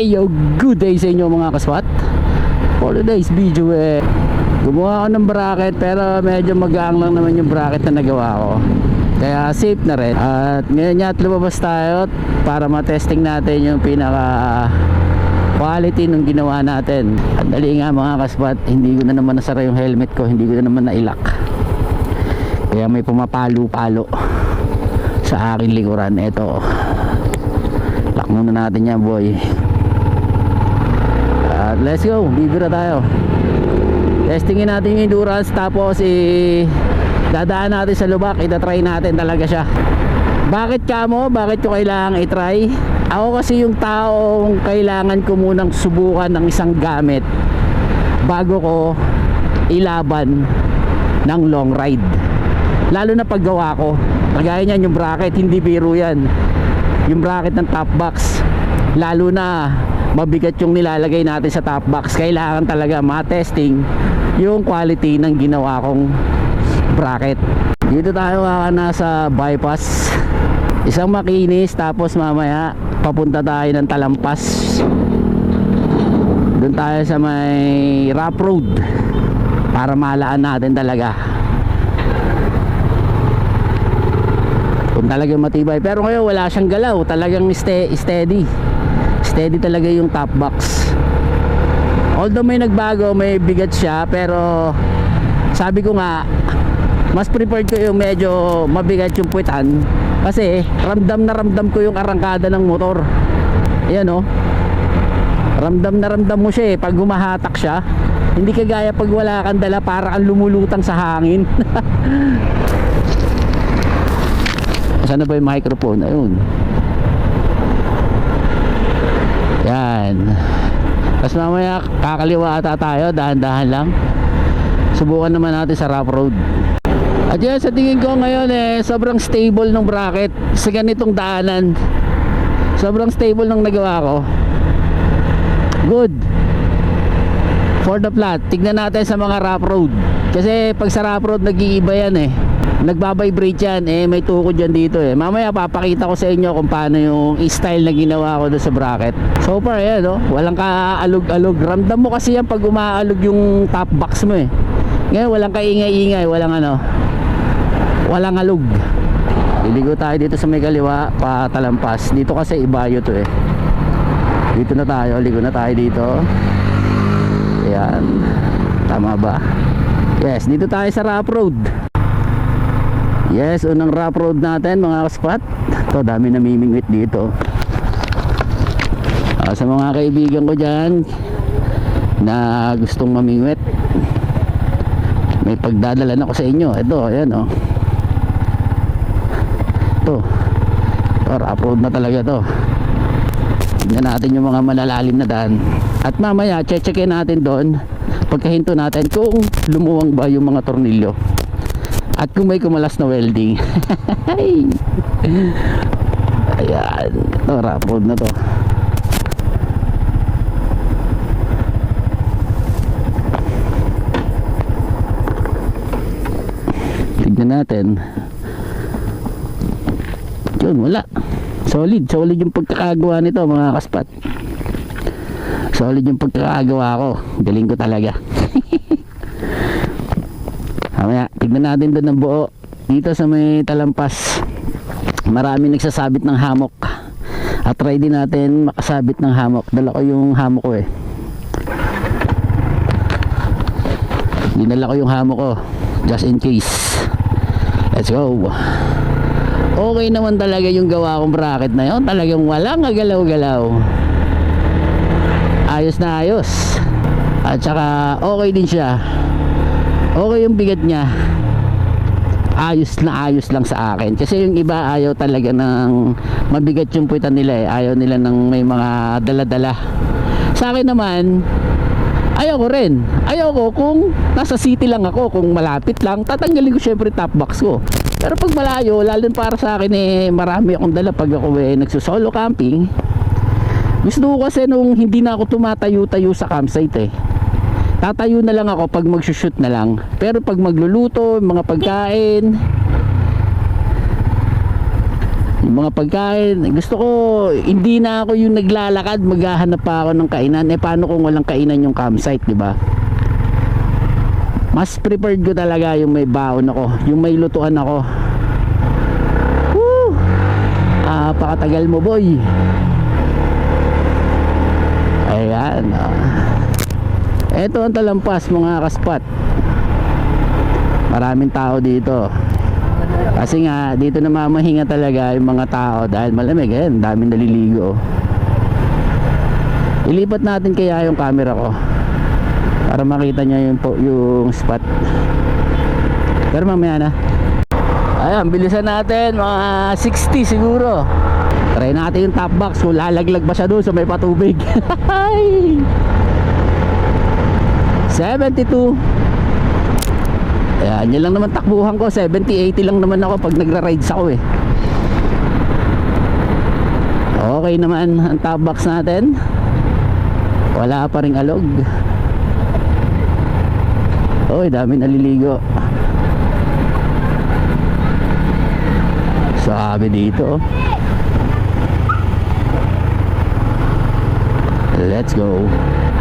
Hey yo, good day sa inyo mga kaswat. For today's video eh Gumawa ako ng bracket pero medyo magaang lang naman yung bracket na nagawa ko. Kaya safe na rin. At ngayon yat lumabas tayo Para matesting natin yung pinaka quality ng ginawa natin. At dali nga mga kaswat Hindi ko na naman nasara yung helmet ko Hindi ko na naman nailak. Kaya may pumapalo-palo Sa aking likuran. Ito Lock muna natin yan boy. At let's go, bibira tayo. Testingin natin yung endurance tapos i dadaan natin sa lubak, itatry natin talaga siya. Bakit kamo? Bakit ko kailangan i-try? Ako kasi yung taong kailangan ko munang subukan ng isang gamit bago ko ilaban ng long ride. Lalo na paggawa ko. Kagaya niyan yung bracket, hindi biro yan. Yung bracket ng top box. Lalo na mabigat yung nilalagay natin sa top box. Kailangan talaga ma-testing yung quality ng ginawa kong bracket. Dito tayo kaka nasa bypass. Isang makinis tapos mamaya papunta tayo ng talampas. Doon tayo sa may rough road para malaan natin talaga. Kung talagang matibay. Pero ngayon wala siyang galaw. Talagang ste- steady steady talaga yung top box. Although may nagbago may bigat siya pero sabi ko nga mas preferred ko yung medyo mabigat yung puwitan kasi ramdam na ramdam ko yung arangkada ng motor. Ayan o ramdam na ramdam mo siya eh pag gumahatak siya. Hindi kagaya pag wala kang dala para kang lumulutang sa hangin. Saan na ba yung microphone? Ayun. Yan. Tapos mamaya kakaliwa ata tayo, dahan-dahan lang. Subukan naman natin sa rough road. At yan, sa tingin ko ngayon eh, sobrang stable ng bracket sa ganitong daanan. Sobrang stable ng nagawa ko. Good. For the flat, tignan natin sa mga rough road. Kasi pag sa rough road, nag-iiba yan eh. Nagbabibrate yan, eh may tukod yan dito eh. Mamaya papakita ko sa inyo kung paano yung style na ginawa ko doon sa bracket. So far, yan no? walang kaalog-alog. Ramdam mo kasi yan pag umaalog yung top box mo eh. Ngayon, walang kaingay-ingay, walang ano, walang alog. Liligo tayo dito sa may kaliwa, patalampas. Dito kasi ibayo to eh. Dito na tayo, ligo na tayo dito. Ayan. Tama ba? Yes, dito tayo sa rough road. Yes, unang rough road natin mga kaspat. Ito, dami namimingwit dito. Ah, sa mga kaibigan ko dyan na gustong mamingwit, may pagdadalan ako sa inyo. Ito, ayan oh. Ito. Ito, rough road na talaga to. Tignan natin yung mga malalalim na daan. At mamaya, checkin natin doon pagkahinto natin kung lumuwang ba yung mga tornilyo. At kung may kumalas na welding. Ayan. Ito road na to. Tignan natin. Yun wala. Solid. Solid yung pagkakagawa nito mga kaspat solid yung pagkakagawa ko galing ko talaga Mamaya, tignan natin doon ng buo. Dito sa may talampas. Marami nagsasabit ng hamok. At try din natin makasabit ng hamok. Dala ko yung hamok ko eh. Dinala ko yung hamok ko. Just in case. Let's go. Okay naman talaga yung gawa kong bracket na yon. Talagang walang galaw-galaw. Ayos na ayos. At saka okay din siya. Okay yung bigat niya. Ayos na ayos lang sa akin. Kasi yung iba ayaw talaga ng mabigat yung puwitan nila eh. Ayaw nila ng may mga dala-dala. Sa akin naman ayaw ko rin. Ayaw ko kung nasa city lang ako kung malapit lang. Tatanggalin ko syempre top box ko. Pero pag malayo lalo para sa akin eh marami akong dala. Pag ako eh nagsusolo camping gusto ko kasi nung hindi na ako tumatayo-tayo sa campsite eh tatayo na lang ako pag magsushoot na lang pero pag magluluto mga pagkain Yung mga pagkain, gusto ko, hindi na ako yung naglalakad, maghahanap pa ako ng kainan. Eh, paano kung walang kainan yung campsite, di ba? Mas preferred ko talaga yung may baon ako, yung may lutuan ako. Woo! Ah, pakatagal mo, boy. Ayan. ah. Ito ang talampas, mga kaspat. Maraming tao dito. Kasi nga, dito namamahinga talaga yung mga tao dahil malamig. Ayan, daming naliligo. Ilipat natin kaya yung camera ko para makita niya yung, yung spot. Pero mamaya na. Ayan, bilisan natin. Mga 60 siguro. Try natin yung top box kung lalaglag ba siya doon sa may patubig. 72. Ayan, yun lang naman takbuhan ko. 70-80 lang naman ako pag nagra-rides ako eh. Okay naman ang top box natin. Wala pa ring alog. Oy, dami naliligo. Sabi dito. oh. Let's go.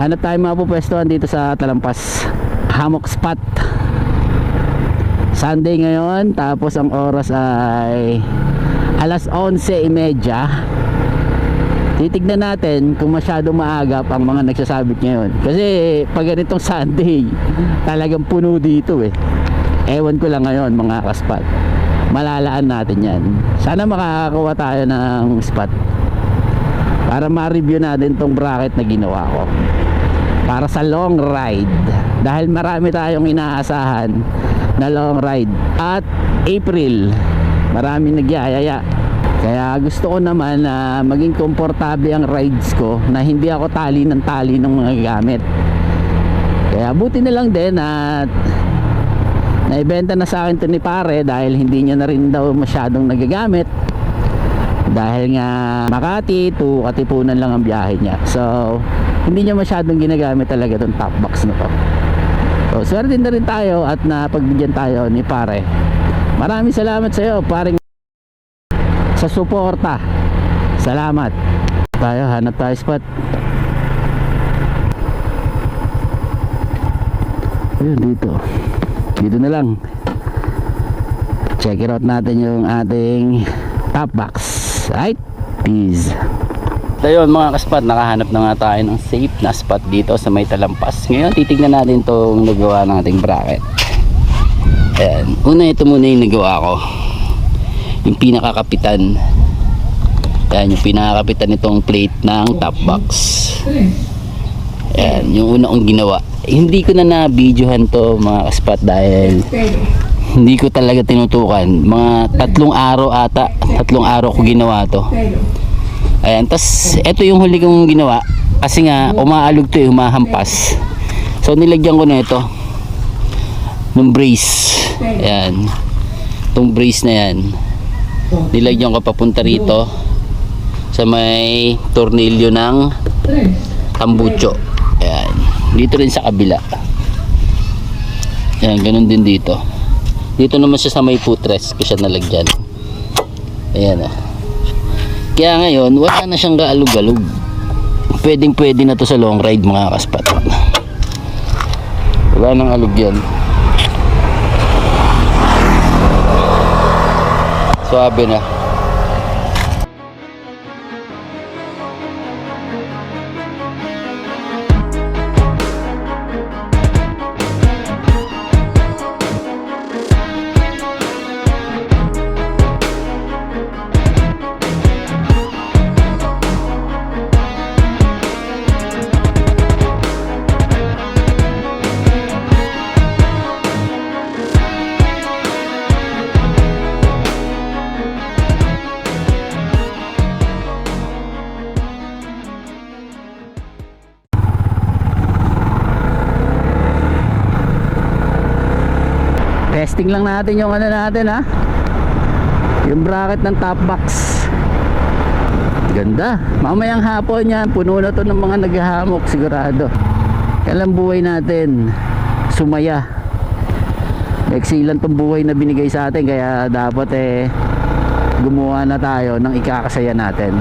Hanap tayo mga pupwestuhan dito sa Talampas. Hammock spot. Sunday ngayon, tapos ang oras ay alas 11.30. Titignan natin kung masyado maagap ang mga nagsasabit ngayon. Kasi pag ganitong Sunday, talagang puno dito eh. Ewan ko lang ngayon mga kaspat. Malalaan natin yan. Sana makakakuha tayo ng spot. Para ma-review natin tong bracket na ginawa ko. Para sa long ride. Dahil marami tayong inaasahan na long ride. At April, marami nagyayaya. Kaya gusto ko naman na maging komportable ang rides ko na hindi ako tali ng tali ng mga gamit. Kaya buti na lang din at naibenta na sa akin to ni pare dahil hindi niya na rin daw masyadong nagagamit. Dahil nga Makati to Katipunan lang ang biyahe niya. So, hindi niya masyadong ginagamit talaga itong top box na to. So, swerte na rin tayo at napagbigyan tayo ni pare. Maraming salamat sa iyo, paring sa suporta. Salamat. Tayo, hanap tayo spot. Ayun, dito. Dito na lang. Check it out natin yung ating top box. Right? Peace. Ayun mga kaspat, nakahanap na nga tayo ng safe na spot dito sa may talampas. Ngayon, titignan natin itong nagawa ng ating bracket. Ayan. Una, ito muna yung nagawa ko. Yung pinakakapitan. Ayan, yung pinakakapitan nitong plate ng top box. Ayan, yung una kong ginawa. Hindi ko na na-videohan to mga kaspat dahil hindi ko talaga tinutukan. Mga tatlong araw ata, tatlong araw ko ginawa to. Ayan, tas ito yung huli kong ginawa kasi nga umaalog to eh, humahampas. So nilagyan ko na ito ng brace. Ayan. Itong brace na yan. Nilagyan ko papunta rito sa may tornilyo ng tambucho. Ayan. Dito rin sa kabila. Ayan, ganun din dito. Dito naman siya sa may footrest ko siya nalagyan. Ayan ah. Kaya ngayon, wala na siyang kaalog-alog. Pwedeng pwede na to sa long ride mga kaspat. Wala nang alog yan. Swabe na. Testing lang natin yung ano natin ha. Yung bracket ng top box. Ganda. Mamayang hapon yan, puno na to ng mga naghahamok sigurado. Kailan buhay natin sumaya. Excellent tong buhay na binigay sa atin kaya dapat eh gumawa na tayo ng ikakasaya natin.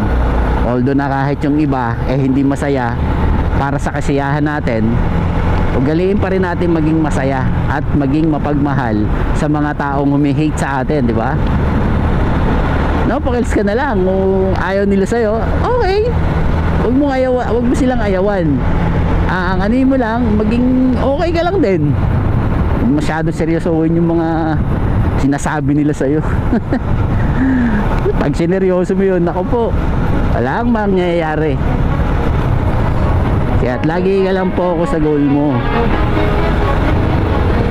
Although na kahit yung iba eh hindi masaya para sa kasiyahan natin, ugaliin pa rin natin maging masaya at maging mapagmahal sa mga taong humi-hate sa atin, di ba? No, pakils ka na lang. Kung ayaw nila sa'yo, okay. Huwag mo, ayaw, huwag mo silang ayawan. Ang ano mo lang, maging okay ka lang din. Masyado seryosohin yung mga sinasabi nila sa'yo. Pag sineryoso mo yun, ako po, wala ang mangyayari. Kaya lagi ka lang po ako sa goal mo.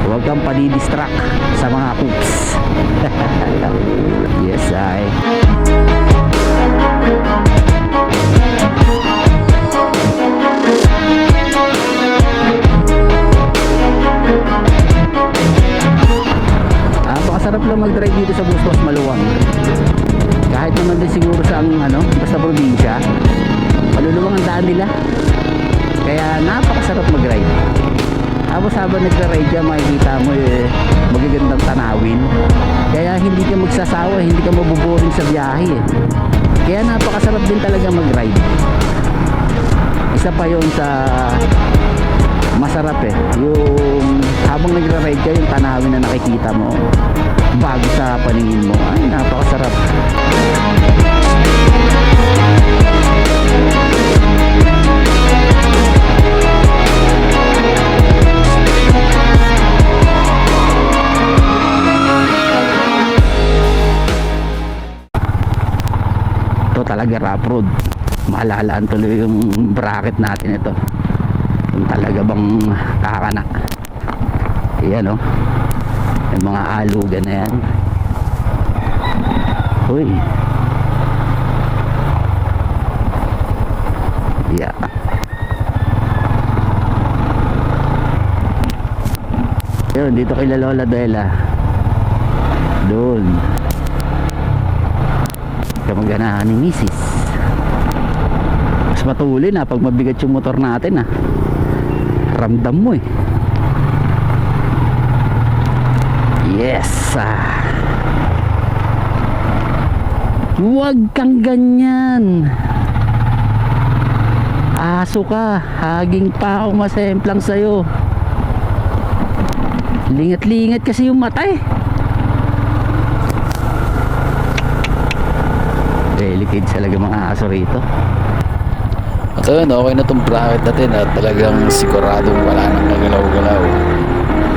Huwag kang panidistract sa mga cooks. yes, I. Napakasarap lang mag-drive dito sa Bustos Maluwang. Kahit naman din siguro sa ang ano, basta probinsya, maluluwang ang daan nila. Kaya napakasarap mag-ride. Tapos habang nagra-ride ka, makikita mo eh, magagandang tanawin. Kaya hindi ka magsasawa, hindi ka mabuboring sa biyahe eh. Kaya napakasarap din talaga mag-ride. Isa pa yon sa masarap eh. Yung habang nagra-ride ka, yung tanawin na nakikita mo bago sa paningin mo. Ay, napakasarap. Talaga rough road malalaan tuloy yung bracket natin ito. Kung talaga bang kakanak yan o yung mga alugan na yan. Uy. Yeah. Yun dito kay La Lola Dela doon kamag-anahan ni Mrs. Mas matuloy na pag mabigat yung motor natin ah. Ramdam mo eh. Yes ah. Huwag kang ganyan. Aso ka. Haging pa ako masemplang sa'yo. Lingat-lingat kasi yung mata eh. Delicate talaga mga aso rito At ayun, okay na itong bracket natin at talagang siguradong wala nang gagalaw-galaw.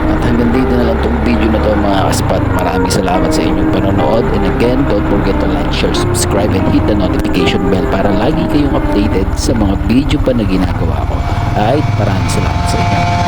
At hanggang dito na lang itong video na to mga kaspat. Maraming salamat sa inyong panonood. And again, don't forget to like, share, subscribe, and hit the notification bell para lagi kayong updated sa mga video pa na ginagawa ko. Alright, maraming salamat sa inyo.